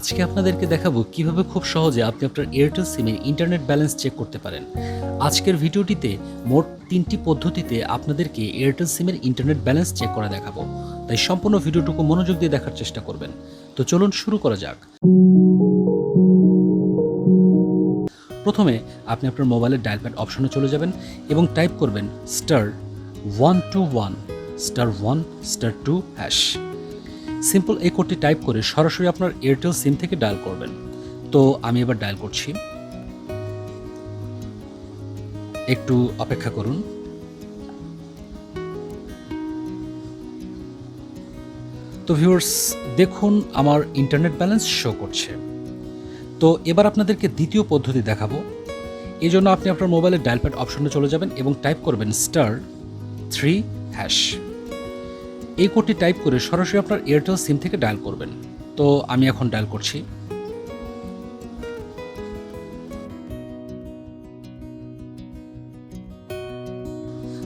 আজকে আপনাদেরকে দেখাবো কীভাবে খুব সহজে আপনি আপনার এয়ারটেল সিমের ইন্টারনেট ব্যালেন্স চেক করতে পারেন। আজকের ভিডিওটিতে মোট তিনটি পদ্ধতিতে আপনাদেরকে এয়ারটেল সিমের ইন্টারনেট ব্যালেন্স চেক করা দেখাবো। তাই সম্পূর্ণ ভিডিওটুকু মনোযোগ দিয়ে দেখার চেষ্টা করবেন। তো চলুন শুরু করা যাক। প্রথমে আপনি আপনার মোবাইলের ডায়াল প্যাড অপশনে চলে যাবেন এবং টাইপ করবেন star one two one, star one, star two hash. Simple এই কোডটি টাইপ করে সরাসরি আপনার এয়ারটেল সিম থেকে ডায়াল করবেন। তো আমি এবার ডায়াল করছি। একটু অপেক্ষা করুন। তো ভিউয়ার্স দেখুন আমার ইন্টারনেট ব্যালেন্স শো করছে। তো এবার আপনাদেরকে দ্বিতীয় পদ্ধতি দেখাবো। এই জন্য আপনি আপনার মোবাইলের ডায়াল প্যাড অপশনে চলে যাবেন এবং টাইপ করবেন স্টার থ্রি হ্যাশ এই কোডটি টাইপ করে সরাসরি আপনার এয়ারটেল সিম থেকে ডায়াল করবেন। তো আমি এখন ডায়াল করছি।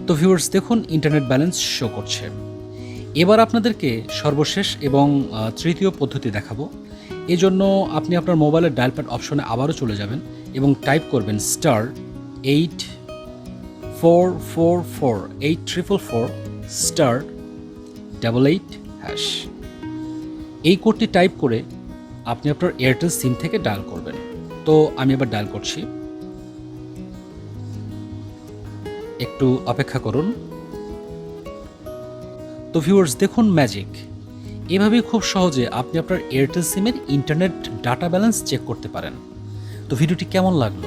তো ভিউয়ার্স দেখুন ইন্টারনেট ব্যালেন্স শো করছে। এবার আপনাদেরকে সর্বশেষ এবং তৃতীয় পদ্ধতি দেখাবো। এই জন্য আপনি আপনার মোবাইলের ডায়াল প্যাড অপশনে আবারও চলে যাবেন এবং টাইপ করবেন star eight four four four eight triple four star double eight hash এই কোডটি টাইপ করে আপনি আপনার এয়ারটেল সিম থেকে ডায়াল করবেন। তো আমি এবার ডায়াল করছি। একটু অপেক্ষা করুন। তো ভিউয়ার্স দেখুন ম্যাজিক এভাবেই খুব সহজে আপনি আপনার এয়ারটেল সিমের ইন্টারনেট ডাটা ব্যালেন্স চেক করতে পারেন। তো ভিডিওটি কেমন লাগল?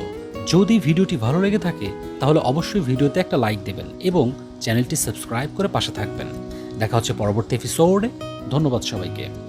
যদি ভিডিওটি ভালো লেগে থাকে, তাহলে অবশ্যই ভিডিওতে একটা লাইক দেবেন এবং চ্যানেলটি সাবস্ক্রাইব করে পাশে থাকবেন। দেখা হচ্ছে পরবর্তী এপিসোডে ধন্যবাদ সবাইকে।